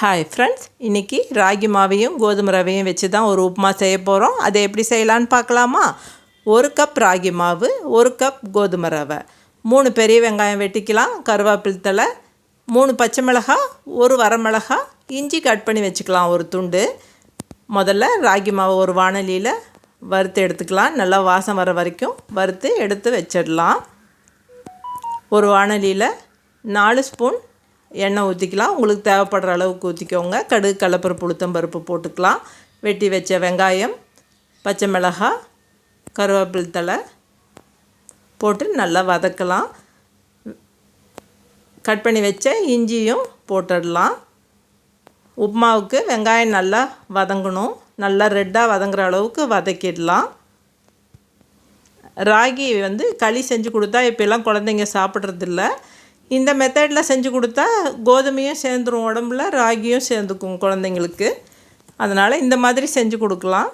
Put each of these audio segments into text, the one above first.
Hi friends இன்றைக்கி ராகி மாவையும் கோதுமை ரவையும் வச்சு தான் ஒரு உப்புமா செய்ய போகிறோம் அதை எப்படி செய்யலான்னு பார்க்கலாமா? ஒரு கப் ராகி மாவு ஒரு கப் கோதுமை ரவை. மூணு பெரிய வெங்காயம் வெட்டிக்கலாம். கருவேப்பில் தலை மூணு பச்சை மிளகாய் ஒரு வரமிளகாய் இஞ்சி கட் பண்ணி வச்சுக்கலாம் ஒரு துண்டு. முதல்ல ராகி மாவை ஒரு வானலியில் வறுத்து எடுத்துக்கலாம். நல்லா வாசம் வர வரைக்கும் வறுத்து எடுத்து வச்சிடலாம். ஒரு வானலியில் நாலு ஸ்பூன் எண்ணெய் ஊற்றிக்கலாம் உங்களுக்கு தேவைப்படுற அளவுக்கு ஊற்றிக்கோங்க கடுகு கடலப்பருப்பு உளுத்தம்பருப்பு போட்டுக்கலாம். வெட்டி வச்ச வெங்காயம் பச்சை மிளகாய் கருவேப்பில் தலை போட்டு நல்லா வதக்கலாம். கட் பண்ணி வச்ச இஞ்சியும் போட்டுடலாம். உப்மாவுக்கு வெங்காயம் நல்லா வதங்கணும். நல்லா ரெட்டாக வதங்குற அளவுக்கு வதக்கிடலாம். ராகி வந்து களி செஞ்சு கொடுத்தா இப்போல்லாம் குழந்தைங்க சாப்பிட்றதில்ல. இந்த மெத்தடில் செஞ்சு கொடுத்தா கோதுமையும் சேர்ந்துரும் உடம்புல ராகியும் சேர்ந்துக்கும் குழந்தைங்களுக்கு. அதனால் இந்த மாதிரி செஞ்சு கொடுக்கலாம்.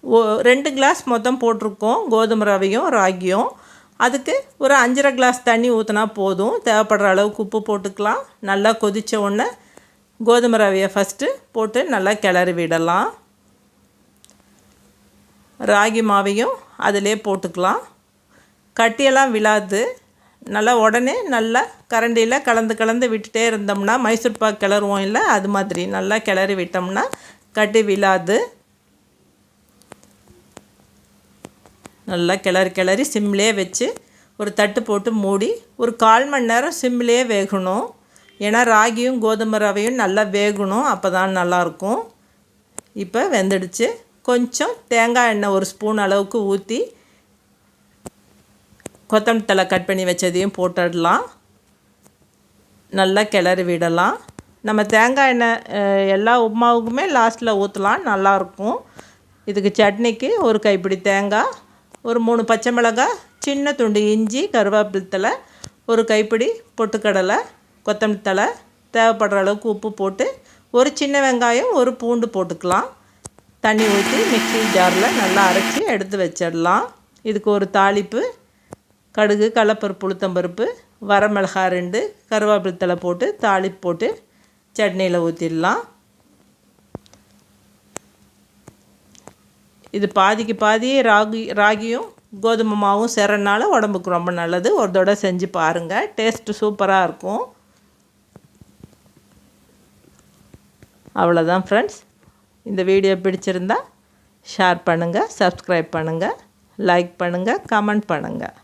ஓ ரெண்டு கிளாஸ் மொத்தம் போட்டிருக்கோம். கோதுமை ரவையும் ராகியும். அதுக்கு ஒரு அஞ்சரை கிளாஸ் தண்ணி ஊற்றினா போதும். தேவைப்படுற அளவுக்கு உப்பு போட்டுக்கலாம். நல்லா கொதித்த உடனே கோதுமை ரவையை ஃபஸ்ட்டு போட்டு நல்லா கிளறி விடலாம். ராகி மாவையும் அதிலே போட்டுக்கலாம். கட்டியெல்லாம் விழாது. நல்லா உடனே நல்லா கரண்டியில் கலந்து கலந்து விட்டுட்டே இருந்தோம்னா மைசூர் பாக் கிளறுவோம் இல்லை அது மாதிரி நல்லா கிளறி விட்டோம்னா கட்டி விழாது. நல்லா கிளறி கிளறி சிம்லேயே வச்சு ஒரு தட்டு போட்டு மூடி ஒரு கால் மணி நேரம் சிம்லேயே வேகணும். ஏன்னா ராகியும் கோதுமை ரவையும் நல்லா வேகணும் அப்போ தான் நல்லாயிருக்கும். இப்போ வெந்துடுச்சு. கொஞ்சம் தேங்காய் எண்ணெய் ஒரு ஸ்பூன் அளவுக்கு ஊற்றி கொத்தமல்லி தலை கட் பண்ணி வச்சதையும் போட்டுடலாம். நல்லா கிளறி விடலாம். நம்ம தேங்காய் எண்ணெய் எல்லா உப்புமாவுக்குமே லாஸ்ட்டில் ஊற்றலாம் நல்லாயிருக்கும் இதுக்கு சட்னிக்கு ஒரு கைப்பிடி தேங்காய் ஒரு மூணு பச்சை மிளகாய் சின்ன துண்டு இஞ்சி கருவேப்பிலத்தலை ஒரு கைப்பிடி பொட்டுக்கடலை கொத்தமல்லி தலை தேவைப்படுற அளவுக்கு உப்பு போட்டு ஒரு சின்ன வெங்காயம் ஒரு பூண்டு போட்டுக்கலாம். தண்ணி ஊற்றி மிக்சி ஜாரில் நல்லா அரைச்சி எடுத்து வச்சிடலாம். இதுக்கு ஒரு தாளிப்பு. கடுகு கடலப்பருப்பு உளுத்தம்பருப்பு வரமிளகா ரெண்டு கருவேப்பிலை போட்டு தாளிப்பு போட்டு சட்னியில் ஊற்றிடலாம் இது பாதிக்கு பாதி ராகி ராகியும் கோதுமை மாவும் சேரனால உடம்புக்கு ரொம்ப நல்லது. ஒரு தடவை செஞ்சு பாருங்கள் டேஸ்ட்டு சூப்பராக இருக்கும். அவ்வளோதான் ஃப்ரெண்ட்ஸ் இந்த வீடியோ பிடிச்சிருந்தா ஷேர் பண்ணுங்கள் சப்ஸ்கிரைப் பண்ணுங்கள் லைக் பண்ணுங்கள் கமெண்ட் பண்ணுங்கள்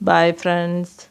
Bye friends.